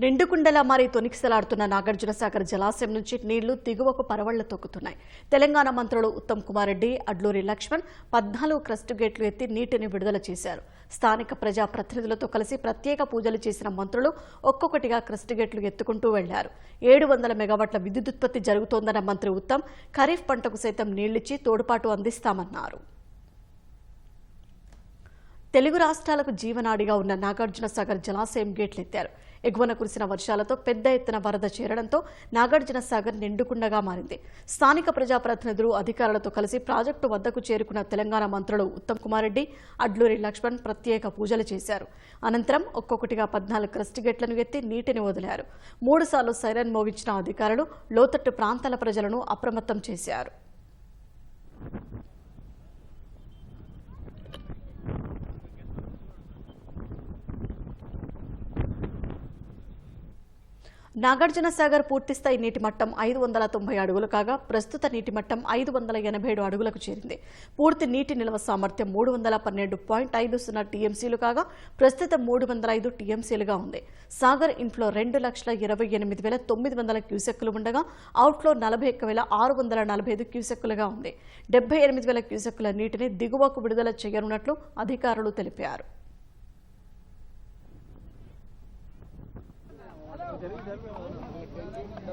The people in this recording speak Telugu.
నిండుకుండలా మారి తొనికిసలాడుతున్న నాగార్జున సాగర్ జలాశయం నుంచి నీళ్ళు దిగువకు పరవళ్ళు తొక్కుతున్నాయి. తెలంగాణ మంత్రులు ఉత్తమ్ కుమార్ రెడ్డి అడ్లూరి లక్ష్మణ్ పద్నాలుగు క్రస్ట్ గేట్లు ఎత్తి నీటిని విడుదల చేశారు. స్థానిక ప్రజా ప్రతినిధులతో కలిసి ప్రత్యేక పూజలు చేసిన మంత్రులు ఒక్కొక్కటిగా క్రస్ట్ గేట్లు ఎత్తుకుంటూ వెళ్ళారు. ఏడు వందల మెగావాట్ల విద్యుదుత్పత్తి జరుగుతోందన్న మంత్రి ఉత్తమ్ ఖరీఫ్ పంటకు సైతం నీళ్ళిచ్చి తోడ్పాటు అందిస్తామన్నారు. తెలుగు రాష్ట్రాలకు జీవనాడిగా ఉన్న నాగార్జున సాగర్ జలాశయం గేట్లెత్తారు. ఎగువన కురిసిన వర్షాలతో పెద్ద ఎత్తున వరద చేరడంతో నాగార్జున సాగర్ నిండుకుండగా మారింది. స్థానిక ప్రజాప్రతినిధులు అధికారులతో కలిసి ప్రాజెక్టు వద్దకు చేరుకున్న తెలంగాణ మంత్రులు ఉత్తమ్ కుమార్ రెడ్డి అడ్లూరి లక్ష్మణ్ ప్రత్యేక పూజలు చేశారు. అనంతరం ఒక్కొక్కటిగా పద్నాలుగు క్రస్ట్ గేట్లను ఎత్తి నీటిని వదిలారు. మూడుసార్లు సైరన్ మోగించిన అధికారులు లోతట్టు ప్రాంతాల ప్రజలను అప్రమత్తం చేశారు. నాగార్జున సాగర్ పూర్తిస్థాయి నీటి మట్టం ఐదు వందల తొంభై అడుగులు కాగా ప్రస్తుత నీటి మట్టం ఐదు వందల ఎనభై ఏడు అడుగులకు చేరింది. పూర్తి నీటి నిల్వ సామర్థ్యం మూడు వందల పన్నెండు పాయింట్ ఐదు సున్నా టీఎంసీలు కాగా ప్రస్తుతం మూడు వందల ఐదు టీఎంసీలుగా ఉంది. సాగర్ ఇన్ఫ్లో రెండు లక్షల ఇరవై ఎనిమిది వేల తొమ్మిది వందల క్యూసెక్కులు ఉండగా అవుట్ఫ్లో నలభై ఒక్క వేల ఆరు వందల నలభై ఐదు క్యూసెక్కులుగా ఉంది. డెబ్బై ఎనిమిది వేల క్యూసెక్కుల నీటిని దిగువకు విడుదల చేయనున్నట్లు అధికారులు తెలిపారు. జరిగింది